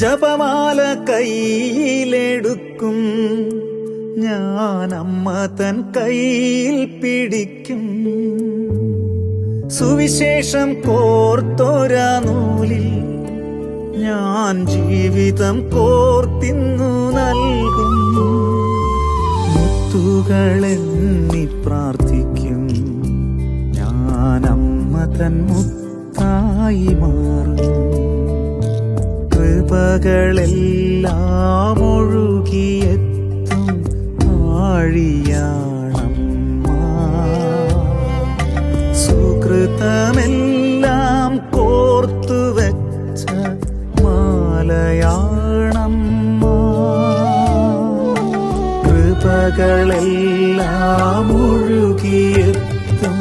ജപമാല കയ്യിലെടുക്കും. ഞാൻ അമ്മ തൻ കയ്യിൽ പിടിക്കും. സുവിശേഷം കോർത്തോരാ നൂലിൽ ഞാൻ ജീവിതം കോർത്തിന്നു നൽകും. മുത്തുകളെന്നി പ്രാർത്ഥിക്കും. ഞാൻ അമ്മ തൻ മുത്തായി മാറും. കൃപകളെല്ലാം ഒഴുകിയെത്തും ആഴിയാണമ്മ. സുകൃതമെല്ലാം കോർത്തു വെച്ച മാലയാണമ്മ. കൃപകളെല്ലാം ഒഴുകിയെത്തും